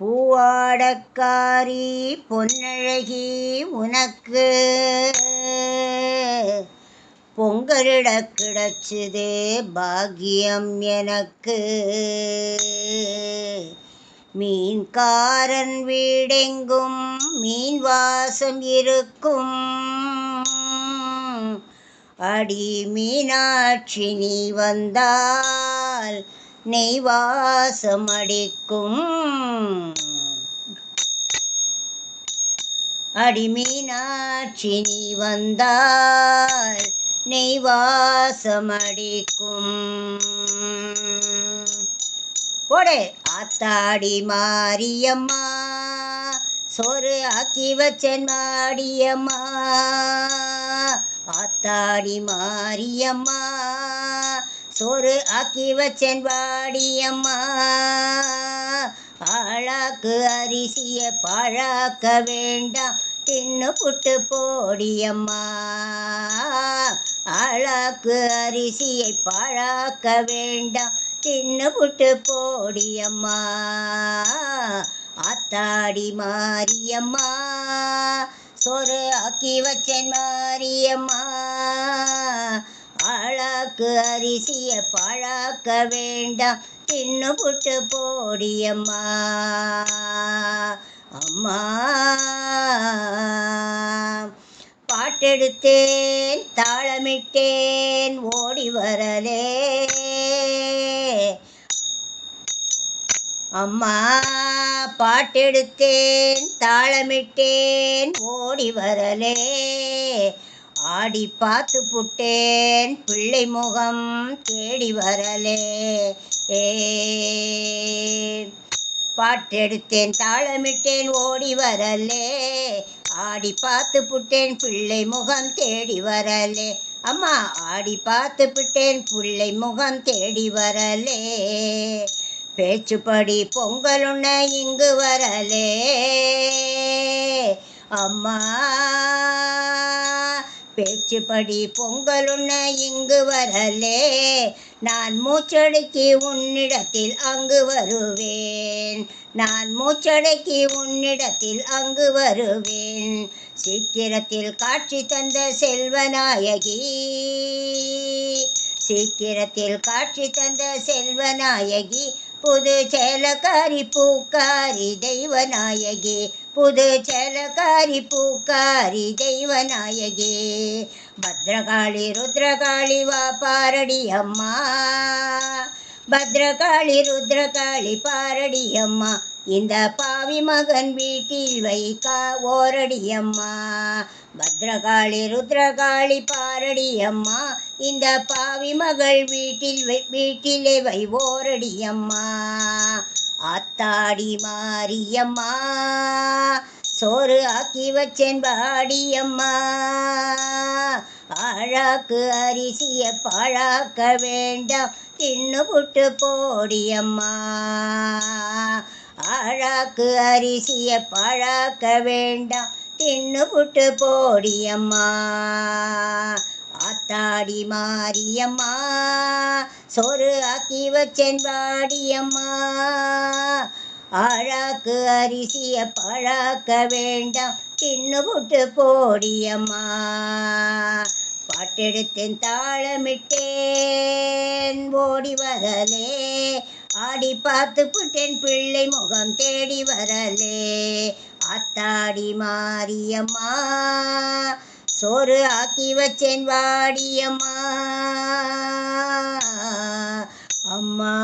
பூவாடக்காரி பொன்னழகி உனக்கு. பொங்கலிட கிடச்சுதே பாக்கியம் எனக்கு. மீன்காரன் வீடெங்கும் மீன் வாசம் இருக்கும். அடி மீனாட்சி நீ வந்தால் நெய்வாசமடிக்கும். அடிமீனாட்சி நீ வந்தால் நெய்வாசமடிக்கும். போடு ஆத்தாடி மாரியம்மா சோறு ஆக்கி வச்சன் மாடியம்மா ஆத்தாடி மாரியம்மா சோறு ஆக்கி வச்சேன் வாடியம்மா. ஆளாக்கு அரிசிய பாழாக்க வேண்டாம். தின்னு புட்டு போடியம்மா. ஆளாக்கு அரிசியை பாழாக்க வேண்டாம். தின்னு புட்டு போடியம்மா. ஆத்தாடி மாரியம்மா. சோறு ஆக்கி வச்சேன் மாரியம்மா. பாழாக்கு அரிசிய பாழாக்க வேண்டாம். தின்னு புட்டு போடியம்மா அம்மா. பாட்டெடுத்தேன் தாளமிட்டேன் ஓடி வரலே. அம்மா. பாட்டெடுத்தேன் தாளமிட்டேன் ஓடி வரலே. ஆடி பார்த்து புட்டேன் பிள்ளை முகம் தேடி வரலே. ஏ. பாட்டெடுத்தேன் தாளமிட்டேன் ஓடி வரலே. ஆடி பார்த்து புட்டேன் பிள்ளை முகம் தேடி வரலே. அம்மா ஆடி பார்த்து புட்டேன் பிள்ளை முகம் தேடி வரலே. பேச்சுப்படி பொங்கலுன்ன இங்கு வரலே. அம்மா பேச்சுப்படி பொங்கலுண்ண இங்கு வரலே. நான் மூச்சடக்கி உன்னிடத்தில் அங்கு வருவேன். நான் மூச்சடக்கி உன்னிடத்தில் அங்கு வருவேன். சீக்கிரத்தில் காட்சி தந்த செல்வநாயகி. சீக்கிரத்தில் காட்சி தந்த செல்வநாயகி. புது சேலக்காரி பூக்காரி தெய்வநாயகி. புது சேலக்காரி பூக்காரி தெய்வநாயகி. பத்ரகாளி ருத்ரகாளி வா பாரடி அம்மா. பத்ரகாளி ருத்ரகாளி பாரடி அம்மா. இந்த பாவி மகன் வீட்டில் வைக்கா ஓரடி அம்மா. பத்ரகாளி ருத்ரகாளி பாரடி அம்மா. இந்த பாவி மகள் வீட்டில் வீட்டிலே வை அம்மா. ஆத்தாடி மாரியம்மா. சோறு ஆக்கி வச்சேன் பாடியம்மா ஆழாக்கு அரிசிய பாழாக்க வேண்டாம் தின்னு புட்டு போடியம்மா ஆழாக்கு அரிசிய பாழாக்க வேண்டாம் தின்னு புட்டு போடியம்மா ஆத்தாடி மாரியம்மா சோறு ஆக்கி வச்சேன் பாடியம்மா ஆழாக்கு அரிசிய பழாக்க வேண்டாம் தின்னு புட்டு போடியம்மா. பாட்டெடுத்தேன் தாளமிட்டேன் ஓடி வரலே. ஆடி பார்த்து புட்டேன் பிள்ளை முகம் தேடி வரலே. ஆத்தாடி மாரியம்மா சோறு ஆக்கி வச்சேன் வாடியம்மா. அம்மா.